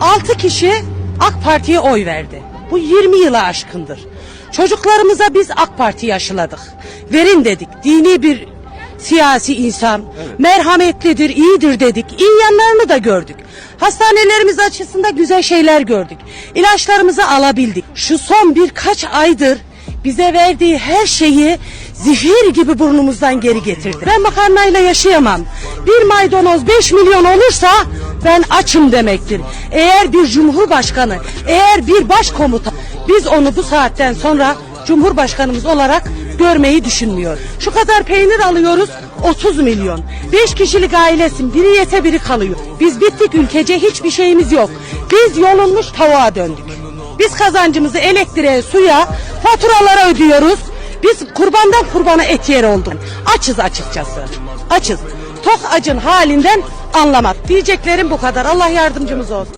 6 kişi AK Parti'ye oy verdi. Bu 20 yıla aşkındır. Çocuklarımıza biz AK Parti'yi aşıladık. Verin dedik. Dini bir siyasi insan. Merhametlidir, iyidir dedik. İyi yanlarını da gördük. Hastanelerimiz açısından güzel şeyler gördük. İlaçlarımızı alabildik. Şu son birkaç aydır bize verdiği her şeyi zehir gibi burnumuzdan geri getirdi. Ben makarnayla yaşayamam. Bir maydanoz 5 milyon olursa ben açım demektir. Eğer bir cumhurbaşkanı, eğer bir başkomutan biz onu bu saatten sonra cumhurbaşkanımız olarak görmeyi düşünmüyor. Şu kadar peynir alıyoruz 30 milyon. 5 kişilik ailesin biri yete biri kalıyor. Biz bittik ülkece hiçbir şeyimiz yok. Biz yolunmuş tavuğa döndük. Biz kazancımızı elektriğe, suya, faturalara ödüyoruz. Biz kurbandan kurbana et yer olduk. Açız açıkçası. Açız. Tok acın halinden anlamak. Diyeceklerim bu kadar. Allah yardımcımız olsun.